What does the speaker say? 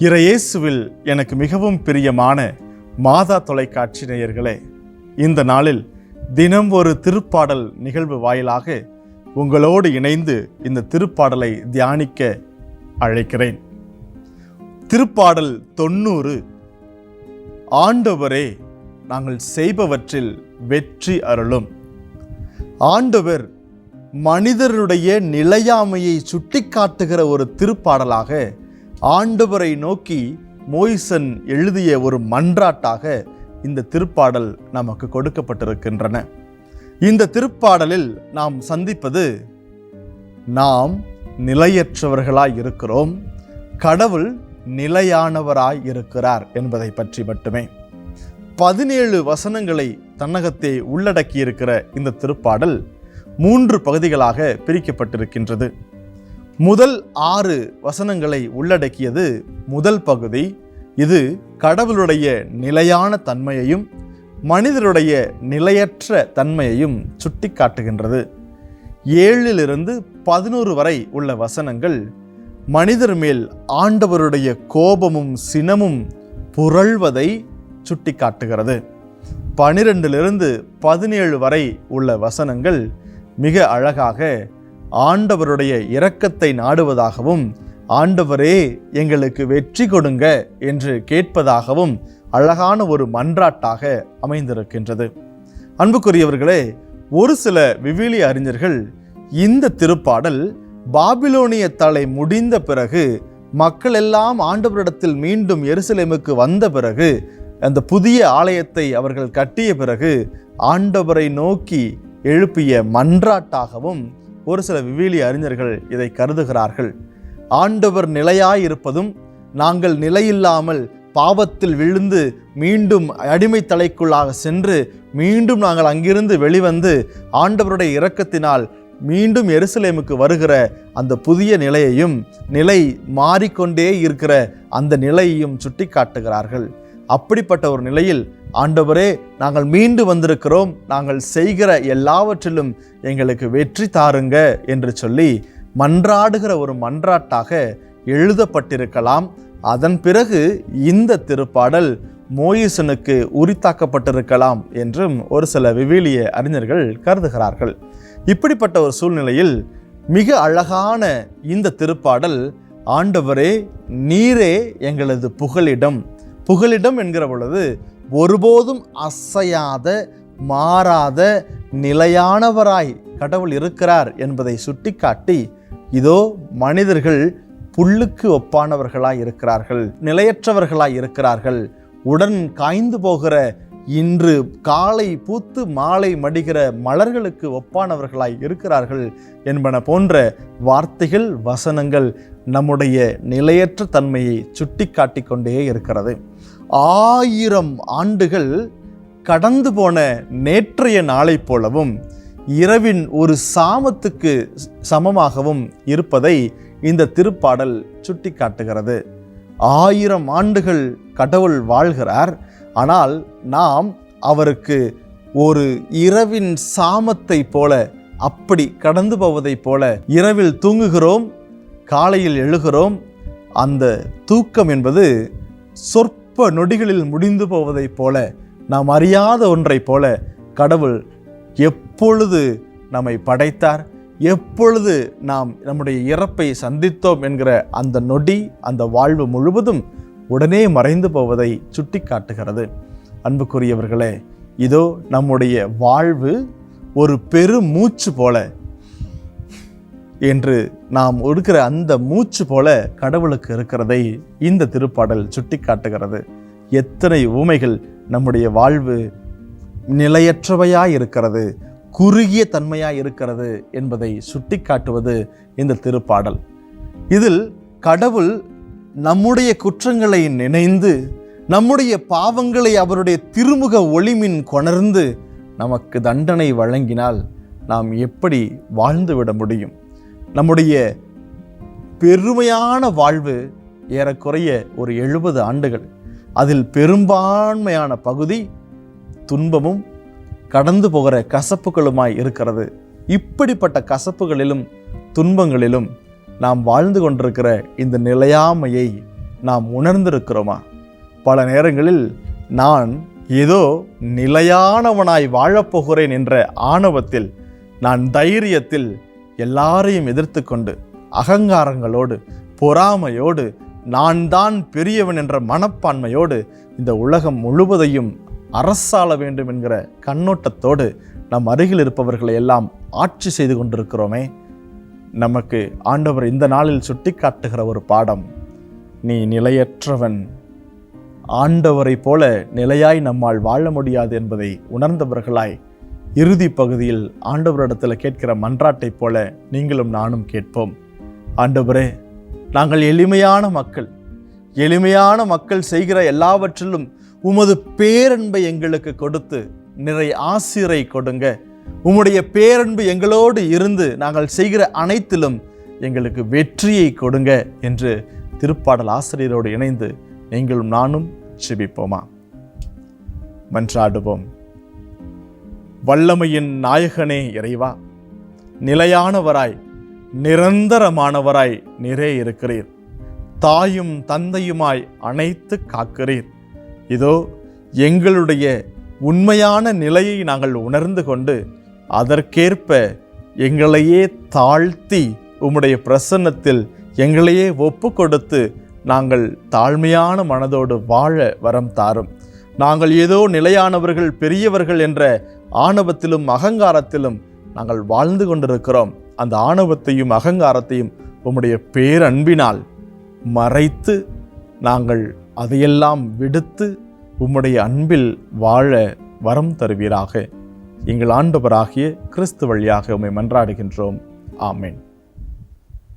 இறையேசுவில் எனக்கு மிகவும் பிரியமான மாதா தொலைக்காட்சி நேயர்களே இந்த நாளில் தினம் ஒரு திருப்பாடல் நிகழ்வு வாயிலாக உங்களோடு இணைந்து இந்த திருப்பாடலை தியானிக்க அழைக்கிறேன். திருப்பாடல் தொண்ணூறு ஆண்டவரே நாங்கள் செய்பவற்றில் வெற்றி அருளும். ஆண்டவர் மனிதருடைய நிலையாமையை சுட்டிக்காட்டுகிற ஒரு திருப்பாடலாக ஆண்டவரை நோக்கி மோய்சன் எழுதிய ஒரு மன்றாட்டாக இந்த திருப்பாடல் நமக்கு கொடுக்கப்பட்டிருக்கின்றன. இந்த திருப்பாடலில் நாம் சந்திப்பது நாம் நிலையற்றவர்களாய் இருக்கிறோம் கடவுள் நிலையானவராய் இருக்கிறார் என்பதை பற்றி மட்டுமே. பதினேழு வசனங்களை தன்னகத்தே உள்ளடக்கியிருக்கிற இந்த திருப்பாடல் மூன்று பகுதிகளாக பிரிக்கப்பட்டிருக்கின்றது. முதல் ஆறு வசனங்களை உள்ளடக்கியது முதல் பகுதி. இது கடவுளுடைய நிலையான தன்மையையும் மனிதருடைய நிலையற்ற தன்மையையும் சுட்டிக்காட்டுகின்றது. ஏழிலிருந்து பதினோரு வரை உள்ள வசனங்கள் மனிதர் மேல் ஆண்டவருடைய கோபமும் சினமும் புரள்வதை சுட்டிக்காட்டுகிறது. பனிரெண்டிலிருந்து பதினேழு வரை உள்ள வசனங்கள் மிக அழகாக ஆண்டவருடைய இரக்கத்தை நாடுவதாகவும் ஆண்டவரே எங்களுக்கு வெற்றி கொடுங்க என்று கேட்பதாகவும் அழகான ஒரு மன்றாட்டாக அமைந்திருக்கின்றது. அன்புக்குரியவர்களே ஒரு சில விவிலிய அறிஞர்கள் இந்த திருப்பாடல் பாபிலோனிய தலை முடிந்த பிறகு மக்கள் எல்லாம் ஆண்டவரிடத்தில் மீண்டும் எருசலேமுக்கு வந்த பிறகு அந்த புதிய ஆலயத்தை அவர்கள் கட்டிய பிறகு ஆண்டவரை நோக்கி எழுப்பிய மன்றாட்டாகவும் ஒரு சில விவிலிய அறிஞர்கள் இதை கருதுகிறார்கள். ஆண்டவர் நிலையாயிருப்பதும் நாங்கள் நிலையில்லாமல் பாவத்தில் விழுந்து மீண்டும் அடிமை தலைக்குள்ளாக சென்று மீண்டும் நாங்கள் அங்கிருந்து வெளிவந்து ஆண்டவருடைய இரக்கத்தினால் மீண்டும் எருசலேமுக்கு வருகிற அந்த புதிய நிலையையும் நிலை மாறிக்கொண்டே இருக்கிற அந்த நிலையையும் சுட்டி காட்டுகிறார்கள் அப்படிப்பட்ட ஒரு நிலையில் ஆண்டவரே நாங்கள் மீண்டு வந்திருக்கிறோம். நாங்கள் செய்கிற எல்லாவற்றிலும் எங்களுக்கு வெற்றி தாருங்க என்று சொல்லி மன்றாடுகிற ஒரு மன்றாட்டாக எழுதப்பட்டிருக்கலாம். அதன் பிறகு இந்த திருப்பாடல் மோயிசனுக்கு உரித்தாக்கப்பட்டிருக்கலாம் என்றும் ஒரு சில விவிலிய அறிஞர்கள் கருதுகிறார்கள். இப்படிப்பட்ட ஒரு சூழ்நிலையில் மிக அழகான இந்த திருப்பாடல் ஆண்டவரே நீரே எங்களது புகலிடம். புகலிடம் என்கிற பொழுது ஒருபோதும் அசையாத மாறாத நிலையானவராய் கடவுள் இருக்கிறார் என்பதை சுட்டிக்காட்டி இதோ மனிதர்கள் புல்லுக்கு ஒப்பானவர்களாய் இருக்கிறார்கள் நிலையற்றவர்களாய் இருக்கிறார்கள். உடன் காய்ந்து போகிற இன்று காலை பூத்து மாலை மடிகிற மலர்களுக்கு ஒப்பானவர்களாய் இருக்கிறார்கள் என்பன போன்ற வார்த்தைகள் வசனங்கள் நம்முடைய நிலையற்ற தன்மையை சுட்டி கொண்டே இருக்கிறது. ஆயிரம் ஆண்டுகள் கடந்து போன நேற்றைய நாளைப் போலவும் இரவின் ஒரு சாமத்துக்கு சமமாகவும் இருப்பதை இந்த திருப்பாடல் சுட்டி காட்டுகிறது ஆயிரம் ஆண்டுகள் கடவுள் வாழ்கிறார் ஆனால் நாம் அவருக்கு ஒரு இரவின் சாமத்தை போல அப்படி கடந்து போவதைப் போல இரவில் தூங்குகிறோம் காலையில் எழுகிறோம். அந்த தூக்கம் என்பது சொற்ப நொடிகளில் முடிந்து போவதைப் போல நாம் அறியாத ஒன்றைப் போல கடவுள் எப்பொழுது நம்மை படைத்தார் எப்பொழுது நாம் நம்முடைய இறப்பை சந்தித்தோம் என்கிற அந்த நொடி அந்த வாழ்வு முழுவதும் உடனே மறைந்து போவதை சுட்டி காட்டுகிறது அன்புக்குரியவர்களே இதோ நம்முடைய வாழ்வு ஒரு பெரு மூச்சு போல என்று நாம் இருக்கிற அந்த மூச்சு போல கடவுளுக்கு இருக்கிறதை இந்த திருப்பாடல் சுட்டி காட்டுகிறது எத்தனை ஊமைகள் நம்முடைய வாழ்வு நிலையற்றவையாய் இருக்கிறது குறுகிய தன்மையாக இருக்கிறது என்பதை சுட்டி காட்டுவது இந்த திருப்பாடல். இதில் கடவுள் நம்முடைய குற்றங்களை நினைந்து நம்முடைய பாவங்களை அவருடைய திருமுக ஒளிமின் கொணர்ந்து நமக்கு தண்டனை வழங்கினால் நாம் எப்படி வாழ்ந்துவிட முடியும்? நம்முடைய பெருமையான வாழ்வு ஏறக்குறைய ஒரு எழுபது ஆண்டுகள். அதில் பெரும்பான்மையான பகுதி துன்பமும் கடந்து போகிற கசப்புகளுமாய் இருக்கிறது. இப்படிப்பட்ட கசப்புகளிலும் துன்பங்களிலும் நாம் வாழ்ந்து கொண்டிருக்கிற இந்த நிலையாமையை நாம் உணர்ந்திருக்கிறோமா? பல நேரங்களில் நான் ஏதோ நிலையானவனாய் வாழப்போகிறேன் என்ற ஆணவத்தில் நான் தைரியத்தில் எல்லாரையும் எதிர்த்து கொண்டு அகங்காரங்களோடு பொறாமையோடு நான் தான் பெரியவன் என்ற மனப்பான்மையோடு இந்த உலகம் முழுவதையும் அரசாள வேண்டும் என்கிற கண்ணோட்டத்தோடு நம் அருகில் இருப்பவர்களை எல்லாம் ஆட்சி செய்து கொண்டிருக்கிறோமே. நமக்கு ஆண்டவர் இந்த நாளில் சுட்டிக்காட்டுகிற ஒரு பாடம் நீ நிலையற்றவன். ஆண்டவரைப் போல நிலையாய் நம்மால் வாழ முடியாது என்பதை உணர்ந்தவர்களாய் இறுதி பகுதியில் ஆண்டவரிடத்தில் கேட்கிற மன்றாட்டைப் போல நீங்களும் நானும் கேட்போம். ஆண்டவரே நாங்கள் எளிமையான மக்கள். எளிமையான மக்கள் செய்கிற எல்லாவற்றிலும் உமது பேரன்பை எங்களுக்கு கொடுத்து நிறை ஆசிரை கொடுங்க. உம்முடைய பேரன்பு எங்களோடு இருந்து நாங்கள் செய்கிற அனைத்திலும் எங்களுக்கு வெற்றியை கொடுங்க என்று திருப்பாடல் ஆசிரியரோடு இணைந்து நீங்களும் நானும் செபிப்போமா மன்றாடுவோம். வல்லமையின் நாயகனே இறைவா. நிலையானவராய் நிரந்தரமானவராய் நிறை இருக்கிறீர். தாயும் தந்தையுமாய் அனைத்து காக்கிறீர். இதோ எங்களுடைய உண்மையான நிலையை நாங்கள் உணர்ந்து கொண்டு அதற்கேற்ப எங்களையே தாழ்த்தி உம்முடைய பிரசன்னத்தில் எங்களையே ஒப்பு கொடுத்து நாங்கள் தாழ்மையான மனதோடு வாழ வரம் தாரும். நாங்கள் ஏதோ நிலையானவர்கள் பெரியவர்கள் என்ற ஆணவத்திலும் அகங்காரத்திலும் நாங்கள் வாழ்ந்து கொண்டிருக்கிறோம். அந்த ஆணவத்தையும் அகங்காரத்தையும் உம்முடைய பேரன்பினால் மறைத்து நாங்கள் அதையெல்லாம் விடுத்து உம்முடைய அன்பில் வாழ வரம் தருவீராக. எங்கள் ஆண்டவராகிய கிறிஸ்து வழியாக உம்மை மன்றாடுகின்றோம். ஆமேன்.